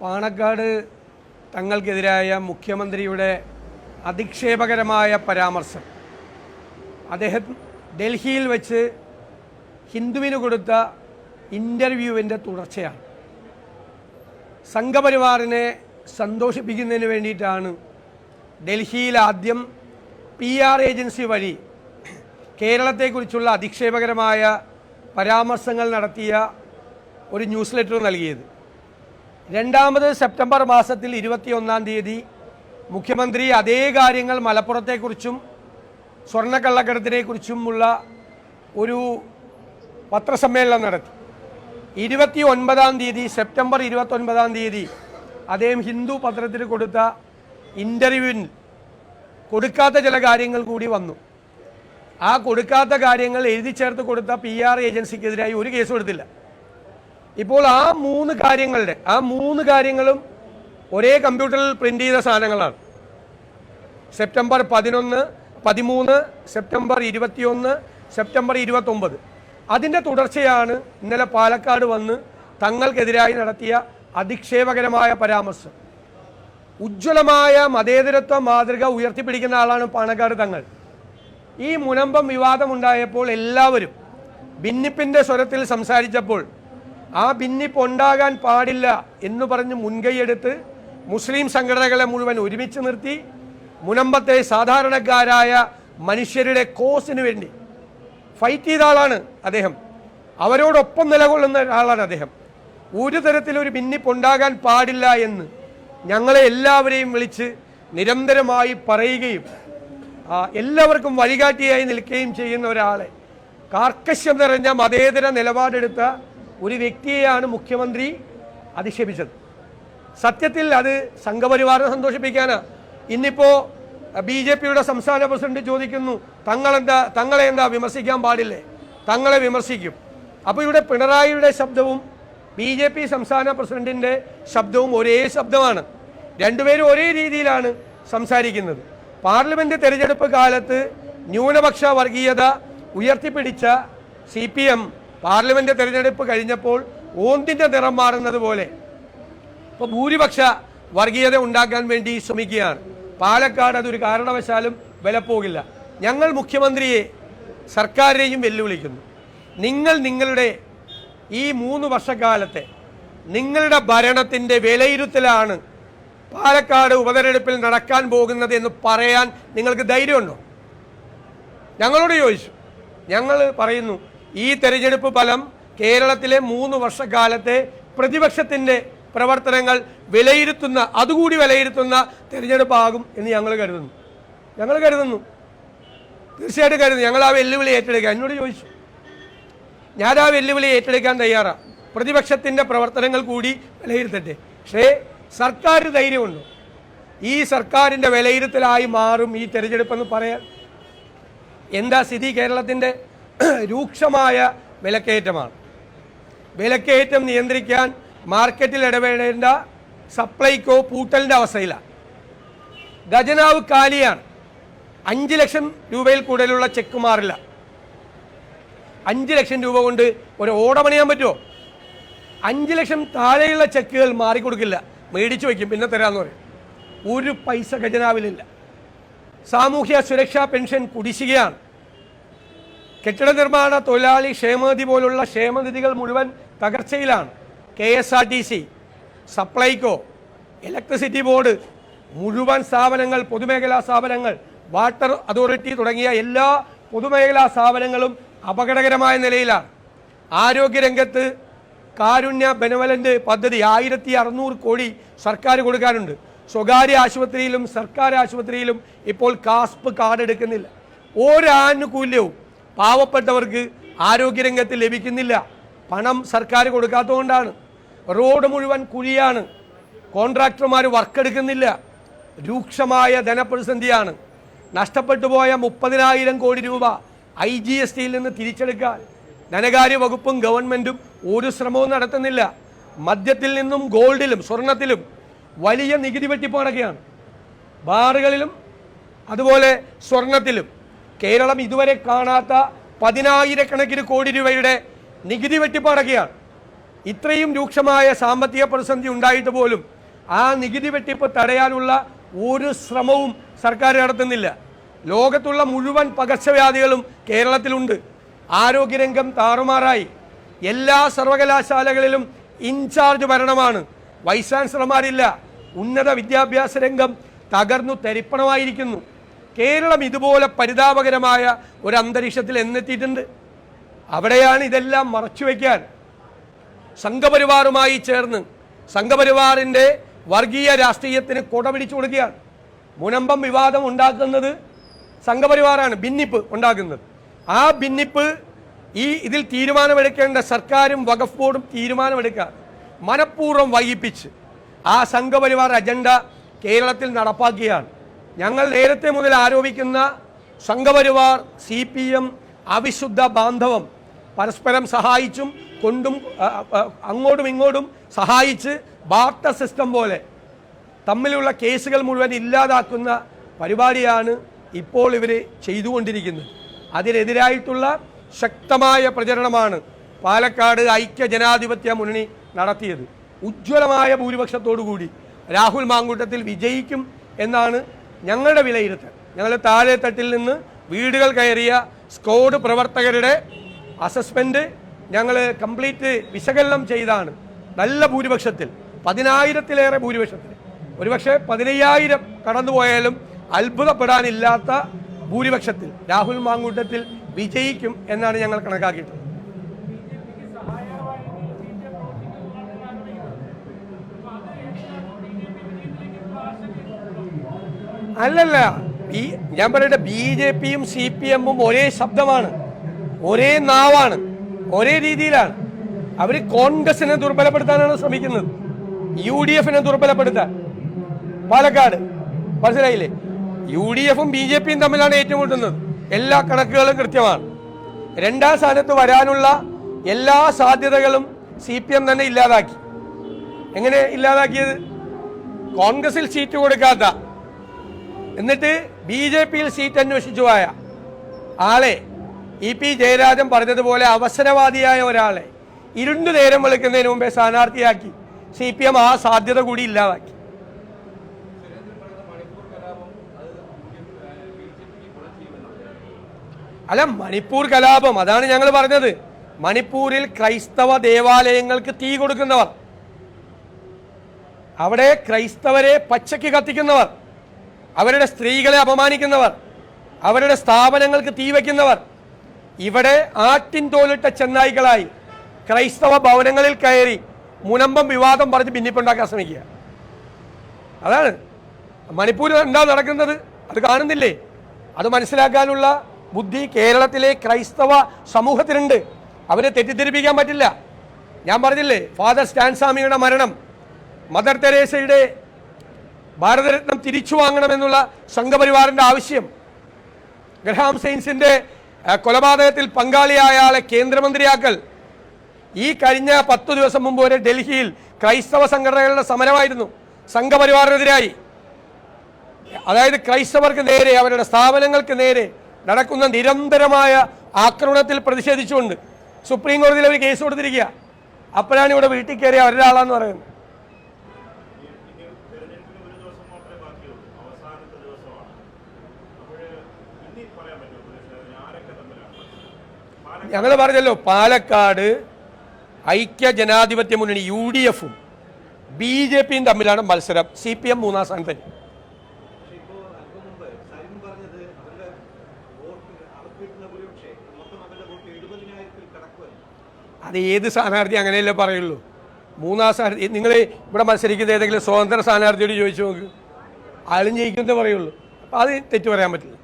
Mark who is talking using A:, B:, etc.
A: പാണക്കാട് തങ്ങൾക്കെതിരായ മുഖ്യമന്ത്രിയുടെ അധിക്ഷേപകരമായ പരാമർശം. അദ്ദേഹം ഡൽഹിയിൽ വെച്ച് ഹിന്ദുവിന് കൊടുത്ത ഇന്റർവ്യൂവിന്റെ തുടർച്ചയാണ്. സംഘപരിവാറിനെ സന്തോഷിപ്പിക്കുന്നതിന് വേണ്ടിയിട്ടാണ് ഡൽഹിയിൽ ആദ്യം പി ആർ ഏജൻസി വഴി കേരളത്തെക്കുറിച്ചുള്ള അധിക്ഷേപകരമായ പരാമർശങ്ങൾ നടത്തിയ ഒരു ന്യൂസ് ലെറ്റർ നൽകിയത്. രണ്ടാമത് സെപ്റ്റംബർ മാസത്തിൽ ഇരുപത്തിയൊന്നാം തീയതി മുഖ്യമന്ത്രി അതേ കാര്യങ്ങൾ മലപ്പുറത്തെക്കുറിച്ചും സ്വർണക്കള്ളക്കടത്തിനെക്കുറിച്ചുമുള്ള ഒരു പത്രസമ്മേളനം നടത്തി. ഇരുപത്തി ഒൻപതാം തീയതി സെപ്റ്റംബർ ഇരുപത്തൊൻപതാം തീയതി അദ്ദേഹം ഹിന്ദു പത്രത്തിൽ കൊടുത്ത ഇന്റർവ്യൂവിൽ കൊടുക്കാത്ത ചില കാര്യങ്ങൾ കൂടി വന്നു. ആ കൊടുക്കാത്ത കാര്യങ്ങൾ എഴുതി ചേർത്ത് കൊടുത്ത പി ആർ ഏജൻസിക്കെതിരായി ഒരു കേസും കൊടുത്തില്ല ഇപ്പോൾ ആ മൂന്ന് കാര്യങ്ങളുടെ ആ മൂന്ന് കാര്യങ്ങളും ഒരേ കമ്പ്യൂട്ടറിൽ പ്രിന്റ് ചെയ്ത സാധനങ്ങളാണ്. സെപ്റ്റംബർ പതിനൊന്ന് പതിമൂന്ന് സെപ്റ്റംബർ ഇരുപത്തിയൊന്ന് സെപ്റ്റംബർ ഇരുപത്തൊമ്പത്. അതിന്റെ തുടർച്ചയാണ് ഇന്നലെ പാലക്കാട് വന്ന് തങ്ങൾക്കെതിരായി നടത്തിയ അധിക്ഷേപകരമായ പരാമർശം. ഉജ്ജ്വലമായ മതേതരത്വ മാതൃക ഉയർത്തിപ്പിടിക്കുന്ന ആളാണ് പാണക്കാട് തങ്ങൾ. ഈ മുനമ്പം വിവാദമുണ്ടായപ്പോൾ എല്ലാവരും ഭിന്നിപ്പിന്റെ സ്വരത്തിൽ സംസാരിച്ചപ്പോൾ ആ ഭിന്നിപ്പ് ഉണ്ടാകാൻ പാടില്ല എന്ന് പറഞ്ഞ് മുൻകൈയെടുത്ത് മുസ്ലിം സംഘടനകളെ മുഴുവൻ ഒരുമിച്ച് നിർത്തി മുനമ്പത്തെ സാധാരണക്കാരായ മനുഷ്യരുടെ കോസിന് വേണ്ടി ഫൈറ്റ് ചെയ്ത ആളാണ് അദ്ദേഹം. അവരോടൊപ്പം നിലകൊള്ളുന്ന ഒരാളാണ് അദ്ദേഹം. ഒരു തരത്തിലൊരു ഭിന്നിപ്പ് ഉണ്ടാകാൻ പാടില്ല എന്ന് ഞങ്ങളെ എല്ലാവരെയും വിളിച്ച് നിരന്തരമായി പറയുകയും എല്ലാവർക്കും വഴികാട്ടിയായി നിൽക്കുകയും ചെയ്യുന്ന ഒരാളെ കാർക്കശ്യം നിറഞ്ഞ മതേതര നിലപാടെടുത്ത ഒരു വ്യക്തിയെയാണ് മുഖ്യമന്ത്രി അധിക്ഷേപിച്ചത്. സത്യത്തിൽ അത് സംഘപരിവാറിനെ സന്തോഷിപ്പിക്കാനാ. ഇന്നിപ്പോ ബി ജെ പിയുടെ സംസ്ഥാന പ്രസിഡന്റ് ചോദിക്കുന്നു തങ്ങളെന്താ തങ്ങളെ എന്താ വിമർശിക്കാൻ പാടില്ലേ? തങ്ങളെ വിമർശിക്കും. അപ്പോൾ ഇവിടെ പിണറായിയുടെ ശബ്ദവും ബി ജെ പി സംസ്ഥാന പ്രസിഡന്റിന്റെ ശബ്ദവും ഒരേ ശബ്ദമാണ്. രണ്ടുപേരും ഒരേ രീതിയിലാണ് സംസാരിക്കുന്നത്. പാർലമെന്റ് തെരഞ്ഞെടുപ്പ് കാലത്ത് ന്യൂനപക്ഷ വർഗീയത ഉയർത്തിപ്പിടിച്ച സി പി എം പാർലമെന്റ് തെരഞ്ഞെടുപ്പ് കഴിഞ്ഞപ്പോൾ ഓന്തിന്റെ നിറം മാറുന്നത് പോലെ. ഇപ്പോൾ ഭൂരിപക്ഷ വർഗീയത ഉണ്ടാക്കാൻ വേണ്ടി ശ്രമിക്കുകയാണ്. പാലക്കാട് അതൊരു കാരണവശാലും വിലപ്പോകില്ല. ഞങ്ങൾ മുഖ്യമന്ത്രിയെ സർക്കാരിനെയും വെല്ലുവിളിക്കുന്നു. നിങ്ങൾ നിങ്ങളുടെ ഈ മൂന്ന് വർഷക്കാലത്തെ നിങ്ങളുടെ ഭരണത്തിന്റെ വിലയിരുത്തലാണ് പാലക്കാട് ഉപതെരഞ്ഞെടുപ്പിൽ നടക്കാൻ പോകുന്നത് എന്ന് പറയാൻ നിങ്ങൾക്ക് ധൈര്യമുണ്ടോ? ഞങ്ങളോട് ചോദിച്ചു. ഞങ്ങൾ പറയുന്നു ഈ തെരഞ്ഞെടുപ്പ് ഫലം കേരളത്തിലെ മൂന്ന് വർഷക്കാലത്തെ പ്രതിപക്ഷത്തിന്റെ പ്രവർത്തനങ്ങൾ വിലയിരുത്തുന്ന അതുകൂടി വിലയിരുത്തുന്ന തിരഞ്ഞെടുപ്പാകും എന്ന് ഞങ്ങൾ കരുതുന്നു. ഞങ്ങൾ കരുതുന്നു. തീർച്ചയായിട്ടും കരുതുന്നു. ഞങ്ങൾ ആ വെല്ലുവിളി ഏറ്റെടുക്കുക എന്നോട് ചോദിച്ചു. ഞാൻ ആ വെല്ലുവിളി ഏറ്റെടുക്കാൻ തയ്യാറാണ് പ്രതിപക്ഷത്തിന്റെ പ്രവർത്തനങ്ങൾ കൂടി വിലയിരുത്തട്ടെ. പക്ഷേ സർക്കാർ ധൈര്യമുണ്ട്? ഈ സർക്കാരിന്റെ വിലയിരുത്തലായി മാറും ഈ തെരഞ്ഞെടുപ്പെന്ന് പറയാൻ. എന്താ സ്ഥിതി കേരളത്തിന്റെ? രൂക്ഷമായ വിലക്കയറ്റമാണ്. വിലക്കയറ്റം നിയന്ത്രിക്കാൻ മാർക്കറ്റിൽ ഇടപെടേണ്ട സപ്ലൈക്കോ പൂട്ടലിന്റെ അവസ്ഥയിലാണ്. ഖജനാവ് കാലിയാണ്. അഞ്ച് ലക്ഷം രൂപയിൽ കൂടുതലുള്ള ചെക്ക് മാറില്ല. അഞ്ച് ലക്ഷം രൂപ കൊണ്ട് ഒരു ഓട പണിയാൻ പറ്റുമോ? അഞ്ച് ലക്ഷം താഴെയുള്ള ചെക്കുകൾ മാറിക്കൊടുക്കില്ല. മേടിച്ചു വയ്ക്കും പിന്നെ തരാമെന്ന് പറയും. ഒരു പൈസ ഖജനാവിലില്ല. സാമൂഹ്യ സുരക്ഷാ പെൻഷൻ കുടിശ്ശികയാണ്. കെട്ടിട നിർമ്മാണ തൊഴിലാളി ക്ഷേമനിധി പോലുള്ള ക്ഷേമനിധികൾ മുഴുവൻ തകർച്ചയിലാണ്. K S R T C Supplyco electricity board മുഴുവൻ സ്ഥാപനങ്ങൾ പൊതുമേഖലാ സ്ഥാപനങ്ങൾ വാട്ടർ അതോറിറ്റി തുടങ്ങിയ എല്ലാ പൊതുമേഖലാ സ്ഥാപനങ്ങളും അപകടകരമായ നിലയിലാണ്. ആരോഗ്യരംഗത്ത് കാരുണ്യ ബെനവലന്റ് പദ്ധതി ആയിരത്തി അറുന്നൂറ് കോടി സർക്കാർ കൊടുക്കാനുണ്ട്. സ്വകാര്യ ആശുപത്രിയിലും സർക്കാർ ആശുപത്രിയിലും ഇപ്പോൾ കാസ്പ് കാർഡ് എടുക്കുന്നില്ല. ഒരാനുകൂല്യവും പാവപ്പെട്ടവർക്ക് ആരോഗ്യരംഗത്ത് ലഭിക്കുന്നില്ല. പണം സർക്കാർ കൊടുക്കാത്തതുകൊണ്ടാണ്. റോഡ് മുഴുവൻ കുഴിയാണ്. കോൺട്രാക്ടർമാർ വർക്കെടുക്കുന്നില്ല. രൂക്ഷമായ ധനപ്രതിസന്ധിയാണ്. നഷ്ടപ്പെട്ടു പോയ മുപ്പതിനായിരം കോടി രൂപ ഐ ജി എസ് ടിയിൽ നിന്ന് തിരിച്ചെടുക്കാൻ ധനകാര്യ വകുപ്പും ഗവൺമെന്റും ഒരു ശ്രമവും നടത്തുന്നില്ല. മദ്യത്തിൽ നിന്നും ഗോൾഡിലും സ്വർണത്തിലും വലിയ നികുതി വെട്ടിപ്പ് നടക്കുകയാണ് ബാറുകളിലും അതുപോലെ സ്വർണത്തിലും. കേരളം ഇതുവരെ കാണാത്ത പതിനായിരക്കണക്കിന് കോടി രൂപയുടെ നികുതി വെട്ടിപ്പടക്കുകയാണ് ഇത്രയും രൂക്ഷമായ സാമ്പത്തിക പ്രതിസന്ധി ഉണ്ടായിട്ട് പോലും ആ നികുതി വെട്ടിപ്പ് തടയാനുള്ള ഒരു ശ്രമവും സർക്കാർ നടത്തുന്നില്ല. ലോകത്തുള്ള മുഴുവൻ പകർച്ചവ്യാധികളും കേരളത്തിലുണ്ട്. ആരോഗ്യരംഗം താറുമാറായി. എല്ലാ സർവകലാശാലകളിലും ഇൻചാർജ് ഭരണമാണ്. വൈസ് ചാൻസലർമാരില്ല. ഉന്നത വിദ്യാഭ്യാസ രംഗം തകർന്നു തരിപ്പണമായിരിക്കുന്നു കേരളം ഇതുപോലെ പരിതാപകരമായ ഒരു അന്തരീക്ഷത്തിൽ എന്നെത്തിയിട്ടുണ്ട്. അവിടെയാണ് ഇതെല്ലാം മറച്ചുവെക്കാൻ സംഘപരിവാറുമായി ചേർന്ന് സംഘപരിവാറിന്റെ വർഗീയ രാഷ്ട്രീയത്തിന് കൊട പിടിച്ചു കൊടുക്കുകയാണ്. മുനമ്പം വിവാദം ഉണ്ടാക്കുന്നത് സംഘപരിവാറാണ് ഭിന്നിപ്പ് ഉണ്ടാക്കുന്നത്. ആ ഭിന്നിപ്പ് ഈ ഇതിൽ തീരുമാനമെടുക്കേണ്ട സർക്കാരും വഖഫ് ബോർഡും തീരുമാനമെടുക്കുക. മനഃപൂർവം വൈകിപ്പിച്ച് ആ സംഘപരിവാർ അജണ്ട കേരളത്തിൽ നടപ്പാക്കിയാണ് ഞങ്ങൾ നേരത്തെ മുതൽ ആരോപിക്കുന്ന സംഘപരിവാർ സി പി എം അവിശുദ്ധ ബാന്ധവം പരസ്പരം സഹായിച്ചും കൊണ്ടും അങ്ങോട്ടും ഇങ്ങോട്ടും സഹായിച്ച് ബാർട്ടർ സിസ്റ്റം പോലെ തമ്മിലുള്ള കേസുകൾ മുഴുവൻ ഇല്ലാതാക്കുന്ന പരിപാടിയാണ് ഇപ്പോൾ ഇവർ ചെയ്തുകൊണ്ടിരിക്കുന്നത്. അതിനെതിരായിട്ടുള്ള ശക്തമായ പ്രചരണമാണ് പാലക്കാട് ഐക്യ ജനാധിപത്യ മുന്നണി നടത്തിയത്. ഉജ്ജ്വലമായ ഭൂരിപക്ഷത്തോടു കൂടി രാഹുൽ മാങ്കൂട്ടത്തിൽ വിജയിക്കും എന്നാണ് ഞങ്ങളുടെ വിലയിരുത്തൽ. ഞങ്ങൾ താഴെത്തട്ടിൽ നിന്ന് വീടുകൾ കയറിയ സ്ക്വാഡ് പ്രവർത്തകരുടെ അസസ്മെന്റ് ഞങ്ങൾ കംപ്ലീറ്റ് വിശകലനം ചെയ്താണ്. നല്ല ഭൂരിപക്ഷത്തിൽ പതിനായിരത്തിലേറെ ഭൂരിപക്ഷത്തിൽ. ഒരുപക്ഷെ പതിനയ്യായിരം കടന്നുപോയാലും അത്ഭുതപ്പെടാനില്ലാത്ത ഭൂരിപക്ഷത്തിൽ രാഹുൽ മാങ്കൂട്ടത്തിൽ വിജയിക്കും എന്നാണ് ഞങ്ങൾ കണക്കാക്കിയിട്ടുള്ളത്. അല്ലല്ല ഈ ഞാൻ പറയട്ടെ ബി ജെ പിയും സി പി എമ്മും ഒരേ ശബ്ദമാണ് ഒരേ നാവാണ് ഒരേ രീതിയിലാണ്. അവർ കോൺഗ്രസിനെ ദുർബലപ്പെടുത്താനാണ് ശ്രമിക്കുന്നത്. യു ഡി എഫിനെ ദുർബലപ്പെടുത്താൻ. പാലക്കാട് മനസ്സിലായില്ലേ? യു ഡി എഫും ബി ജെ പിയും തമ്മിലാണ് ഏറ്റുമുട്ടുന്നത് എല്ലാ കണക്കുകളും കൃത്യമാണ്. രണ്ടാം സ്ഥാനത്ത് വരാനുള്ള എല്ലാ സാധ്യതകളും സി പി എം തന്നെ ഇല്ലാതാക്കി. എങ്ങനെ ഇല്ലാതാക്കിയത്? കോൺഗ്രസിൽ സീറ്റ് കൊടുക്കാത്ത എന്നിട്ട് ബി ജെ പിയിൽ സീറ്റ് അന്വേഷിച്ചു പോയ ആളെ ഇ പി ജയരാജൻ പറഞ്ഞതുപോലെ അവസരവാദിയായ ഒരാളെ ഇരുണ്ടു നേരം വിളിക്കുന്നതിന് മുമ്പേ സ്ഥാനാർത്ഥിയാക്കി സി പി എം ആ സാധ്യത കൂടി ഇല്ലാതാക്കി. അല്ല മണിപ്പൂർ കലാപം അതാണ് ഞങ്ങൾ പറഞ്ഞത്. മണിപ്പൂരിൽ ക്രൈസ്തവ ദേവാലയങ്ങൾക്ക് തീ കൊടുക്കുന്നവർ. അവിടെ ക്രൈസ്തവരെ പച്ചയ്ക്ക് കത്തിക്കുന്നവർ. അവരുടെ സ്ത്രീകളെ അപമാനിക്കുന്നവർ അവരുടെ സ്ഥാപനങ്ങൾക്ക് തീവയ്ക്കുന്നവർ ഇവിടെ ആട്ടിൻ തോലിട്ട ചെന്നായികളായി ക്രൈസ്തവ ഭവനങ്ങളിൽ കയറി മുനമ്പം വിവാദം പറഞ്ഞ് ഭിന്നിപ്പുണ്ടാക്കാൻ ശ്രമിക്കുക. അതാണ്. മണിപ്പൂരിൽ എന്താ നടക്കുന്നത്? അത് കാണുന്നില്ലേ? അത് മനസ്സിലാക്കാനുള്ള ബുദ്ധി കേരളത്തിലെ ക്രൈസ്തവ സമൂഹത്തിനുണ്ട്. അവരെ തെറ്റിദ്ധരിപ്പിക്കാൻ പറ്റില്ല. ഞാൻ പറഞ്ഞില്ലേ ഫാദർ സ്റ്റാൻസ്വാമിയുടെ മരണം മദർ തെരേസയുടെ ഭാരതരത്നം തിരിച്ചു വാങ്ങണമെന്നുള്ള സംഘപരിവാറിന്റെ ആവശ്യം. ഗ്രഹാം സെയിൻസിന്റെ കൊലപാതകത്തിൽ പങ്കാളിയായ ആളെ കേന്ദ്രമന്ത്രിയാക്കൽ. ഈ കഴിഞ്ഞ പത്തു ദിവസം മുമ്പ് വരെ ഡൽഹിയിൽ ക്രൈസ്തവ സംഘടനകളുടെ സമരമായിരുന്നു സംഘപരിവാറിനെതിരായി. അതായത് ക്രൈസ്തവർക്ക് നേരെ അവരുടെ സ്ഥാപനങ്ങൾക്ക് നേരെ നടക്കുന്ന നിരന്തരമായ ആക്രമണത്തിൽ പ്രതിഷേധിച്ചുകൊണ്ട് സുപ്രീം കോടതിയിൽ അവർ കേസ് കൊടുത്തിരിക്കുക. അപ്പോഴാണ് ഇവിടെ വീട്ടിൽ കയറിയ ഒരാളാന്ന് പറയുന്നത്
B: തെരഞ്ഞെടുപ്പിന് ഒരു ദിവസം മാത്രമേ ബാക്കിയുള്ളൂ അവസാനത്തെ ദിവസമാണ് അപ്പോൾ ഇനി പറയാൻ പറ്റുമോ പ്രദേശം ആരൊക്കെ തമ്മിലാണ്
A: ഞങ്ങൾ പറഞ്ഞല്ലോ പാലക്കാട് ഐക്യ ജനാധിപത്യ മുന്നണി യു ഡി എഫും ബി ജെ പിയും തമ്മിലാണ് മത്സരം. സി പി എം മൂന്നാം സ്ഥാനത്ത്. അത് ഏത് സ്ഥാനാർത്ഥി അങ്ങനെയല്ലേ പറയുള്ളൂ. മൂന്നാം സ്ഥാനാർത്ഥി നിങ്ങൾ ഇവിടെ മത്സരിക്കുന്ന ഏതെങ്കിലും സ്വതന്ത്ര സ്ഥാനാർത്ഥിയോട് ചോദിച്ചു നോക്ക്. ആളും പറയുള്ളൂ. അപ്പോൾ അത് തെറ്റു പറയാൻ പറ്റില്ല.